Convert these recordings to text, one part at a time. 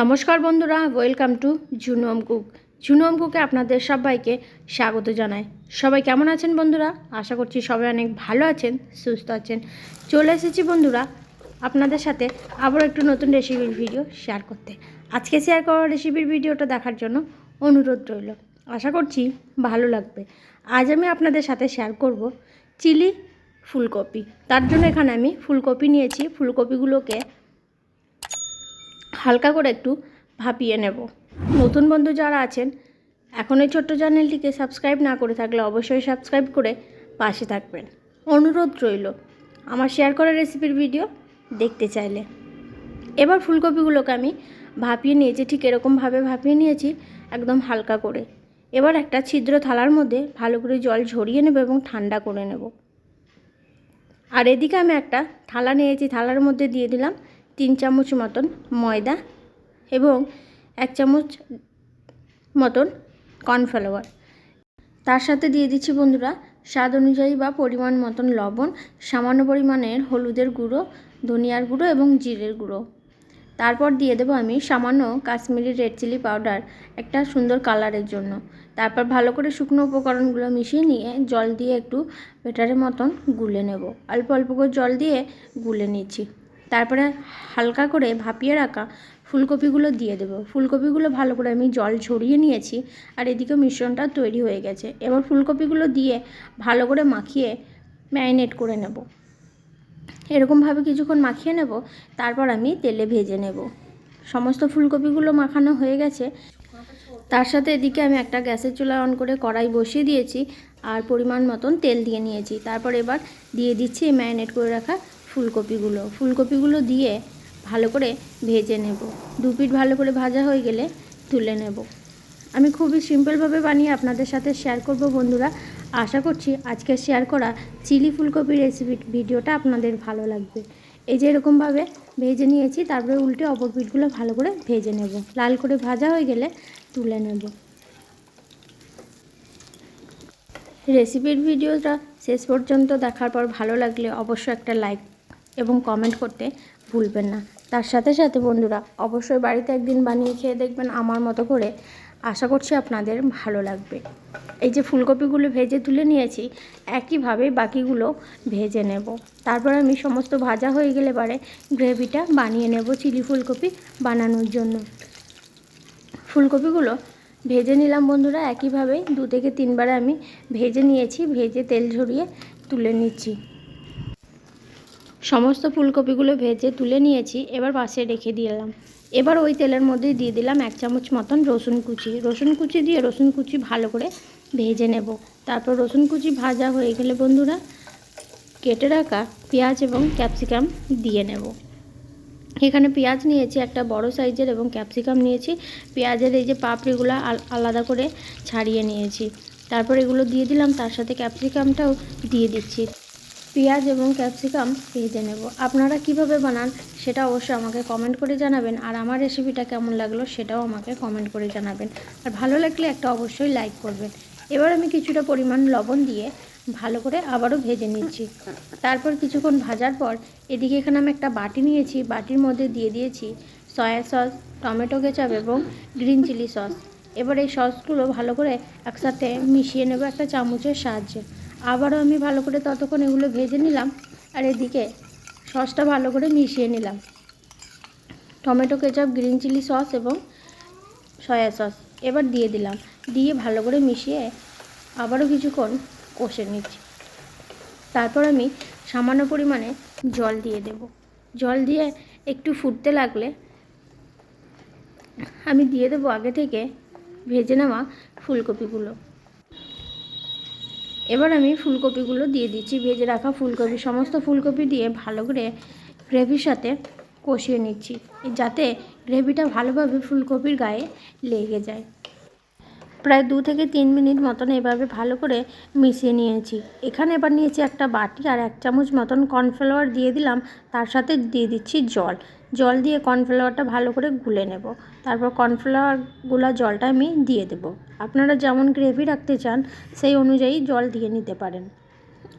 নমস্কার বন্ধুরা welcome to Jhunam cook Jhunam কুকে আপনাদের সবাইকে স্বাগত জানাই। সবাই কেমন আছেন বন্ধুরা? আশা করছি সবাই অনেক ভালো আছেন, সুস্থ আছেন। চলে এসেছি বন্ধুরা আপনাদের সাথে আবার একটু নতুন রেসিপির ভিডিও শেয়ার করতে। আজকে শেয়ার করা রেসিপির ভিডিওটা দেখার জন্য অনুরোধ রইল। আশা করছি ভালো লাগবে। আজ আমি আপনাদের সাথে শেয়ার করব চিলি ফুলকপি। তার জন্য এখানে আমি ফুলকপি নিয়েছি। ফুলকপিগুলোকে হালকা করে একটু ভাপিয়ে নেব। নতুন বন্ধু যারা আছেন, এখন এই ছোট্ট চ্যানেলটিকে সাবস্ক্রাইব না করে থাকলে অবশ্যই সাবস্ক্রাইব করে পাশে থাকবেন। অনুরোধ রইল আমার শেয়ার করা রেসিপির ভিডিও দেখতে চাইলে। এবার ফুলকপিগুলোকে আমি ভাপিয়ে নিয়েছি, ঠিক এরকমভাবে ভাপিয়ে নিয়েছি একদম হালকা করে। এবার একটা ছিদ্র থালার মধ্যে ভালো করে জল ঝরিয়ে নেব এবং ঠান্ডা করে নেব। আর এদিকে আমি একটা থালা নিয়েছি, থালার মধ্যে দিয়ে দিলাম তিন চামচ মতন ময়দা এবং এক চামচ মতন কর্নফ্লাওয়ার। তার সাথে দিয়ে দিচ্ছি বন্ধুরা, স্বাদ অনুযায়ী বা পরিমাণ মতন লবণ, সামান্য পরিমাণের হলুদের গুঁড়ো, ধনিয়ার গুঁড়ো এবং জিরের গুঁড়ো। তারপর দিয়ে দেবো আমি সামান্য কাশ্মীরি রেড চিলি পাউডার একটা সুন্দর কালারের জন্য। তারপর ভালো করে শুকনো উপকরণগুলো মিশিয়ে নিয়ে জল দিয়ে একটু বেটারের মতন গুলে নেব। অল্প অল্প করে জল দিয়ে গুলে নিচ্ছি। তারপরে হালকা করে ভাপিয়ে রাখা ফুলকপিগুলো দিয়ে দেবো। ফুলকপিগুলো ভালো করে আমি জল ছড়িয়ে নিয়েছি আর এদিকে মিশ্রণটা তৈরি হয়ে গেছে। এবার ফুলকপিগুলো দিয়ে ভালো করে মাখিয়ে ম্যারিনেট করে নেব। এরকমভাবে কিছুক্ষণ মাখিয়ে নেব, তারপর আমি তেলে ভেজে নেব। সমস্ত ফুলকপিগুলো মাখানো হয়ে গেছে। তার সাথে এদিকে আমি একটা গ্যাসের চুলা অন করে কড়াই বসিয়ে দিয়েছি আর পরিমাণ মতন তেল দিয়ে নিয়েছি। তারপর এবার দিয়ে দিচ্ছি ম্যারিনেট করে রাখা ফুলকপিগুলো। ফুলকপিগুলো দিয়ে ভালো করে ভেজে নেব। দু পিঠ ভালো করে ভাজা হয়ে গেলে তুলে নেব। আমি খুবই সিম্পলভাবে বানিয়ে আপনাদের সাথে শেয়ার করব বন্ধুরা। আশা করছি আজকে শেয়ার করা চিলি ফুলকপি রেসিপি ভিডিওটা আপনাদের ভালো লাগবে। এই যে এরকমভাবে ভেজে নিয়েছি, তারপরে উল্টে অপর পিঠগুলো ভালো করে ভেজে নেব। লাল করে ভাজা হয়ে গেলে তুলে নেব। রেসিপির ভিডিওটা শেষ পর্যন্ত দেখার পর ভালো লাগলে অবশ্যই একটা লাইক এবং কমেন্ট করতে ভুলবেন না। তার সাথে সাথে বন্ধুরা, অবশ্যই বাড়িতে একদিন বানিয়ে খেয়ে দেখবেন আমার মতো করে। আশা করছি আপনাদের ভালো লাগবে। এই যে ফুলকপিগুলো ভেজে তুলে নিয়েছি, একইভাবে বাকিগুলো ভেজে নেব। তারপর আমি সমস্ত ভাজা হয়ে গেলে পরে গ্রেভিটা বানিয়ে নেব চিলি ফুলকপি বানানোর জন্য। ফুলকপিগুলো ভেজে নিলাম বন্ধুরা, একইভাবে দু থেকে তিনবারে আমি ভেজে নিয়েছি, ভেজে তেল ঝরিয়ে তুলে নিচ্ছি। সমস্ত ফুলকপিগুলো ভেজে তুলে নিয়েছি, এবার পাশে রেখে দিলাম। এবার ওই তেলের মধ্যে দিয়ে দিলাম এক চামচ মতন রসুন কুচি। রসুন কুচি দিয়ে রসুন কুচি ভালো করে ভেজে নেব। তারপর রসুন কুচি ভাজা হয়ে গেলে বন্ধুরা, কেটে রাখা পেঁয়াজ এবং ক্যাপসিকাম দিয়ে নেব। এখানে পেঁয়াজ নিয়েছি একটা বড় সাইজের এবং ক্যাপসিকাম নিয়েছি। পেঁয়াজের এই যে পাপড়িগুলো আলাদা করে ছাড়িয়ে নিয়েছি। তারপর এগুলো দিয়ে দিলাম, তার সাথে ক্যাপসিকামটাও দিয়ে দিচ্ছি। পেঁয়াজ এবং ক্যাপসিকাম ভেজে নেব। আপনারা কীভাবে বানান সেটা অবশ্যই আমাকে কমেন্ট করে জানাবেন। আর আমার রেসিপিটা কেমন লাগল সেটাও আমাকে কমেন্ট করে জানাবেন। আর ভালো লাগলে একটা অবশ্যই লাইক করবেন। এবার আমি কিছুটা পরিমাণ লবণ দিয়ে ভালো করে আবারও ভেজে নিচ্ছি। তারপর কিছুক্ষণ ভাজার পর এদিকে এখানে আমি একটা বাটি নিয়েছি। বাটির মধ্যে দিয়ে দিয়েছি সয়া সস টমেটো কেচাপ এবং গ্রিন চিলি সস এবার এই সসগুলো ভালো করে একসাথে মিশিয়ে নেব একটা চামচের সাহায্যে। আবারও আমি ভালো করে ততক্ষণ এগুলো ভেজে নিলাম আর এদিকে সসটা ভালো করে মিশিয়ে নিলাম। Tomato ketchup, green chilli sauce এবং সয়া সস এবার দিয়ে দিলাম। দিয়ে ভালো করে মিশিয়ে আবারও কিছুক্ষণ কষে নিচ্ছি। তারপর আমি সামান্য পরিমাণে জল দিয়ে দেব। জল দিয়ে একটু ফুটতে লাগলে আমি দিয়ে দেবো আগে থেকে ভেজে নেওয়া ফুলকপিগুলো। এবার আমি ফুলকপিগুলো দিয়ে দিচ্ছি, ভেজে রাখা ফুলকপি, সমস্ত ফুলকপি দিয়ে ভালো করে গ্রেভির সাথে কষিয়ে নিচ্ছি, যাতে গ্রেভিটা ভালোভাবে ফুলকপির গায়ে লেগে যায়। প্রায় দু থেকে তিন মিনিট মতন এভাবে ভালো করে মিশিয়ে নিয়েছি। এখানে এবার নিয়েছি একটা বাটি আর এক চামচ মতন কর্নফ্লাওয়ার দিয়ে দিলাম। তার সাথে দিয়ে দিচ্ছি জল। জল দিয়ে কর্নফ্লাওয়ারটা ভালো করে গুলে নেব। তারপর কর্নফ্লাওয়ারগুলা জলটা আমি দিয়ে দেব। আপনারা যেমন গ্রেভি রাখতে চান, সেই অনুযায়ী জল দিয়ে নিতে পারেন।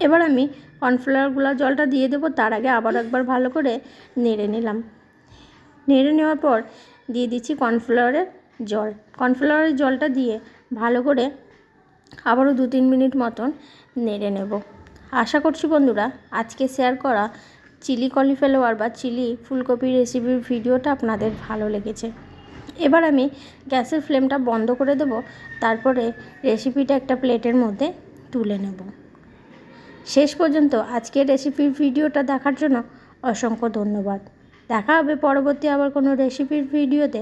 এবার আমি কর্নফ্লাওয়ারগুলো জলটা দিয়ে দেবো, তার আগে আবার একবার ভালো করে নেড়ে নিলাম। নেড়ে নেওয়ার পর দিয়ে দিচ্ছি কর্নফ্লাওয়ারের জল। কর্নফ্লাওয়ারের জলটা দিয়ে ভালো করে আবারও দু তিন মিনিট মতন নেড়ে নেব। আশা করছি বন্ধুরা, আজকে শেয়ার করা চিলি কলিফ্লাওয়ার বা চিলি ফুলকপি রেসিপির ভিডিওটা আপনাদের ভালো লেগেছে। এবার আমি গ্যাসের ফ্লেমটা বন্ধ করে দেব, তারপরে রেসিপিটা একটা প্লেটের মধ্যে তুলে নেব। শেষ পর্যন্ত আজকের রেসিপির ভিডিওটা দেখার জন্য অসংখ্য ধন্যবাদ। দেখা হবে পরবর্তী আবার কোনো রেসিপির ভিডিওতে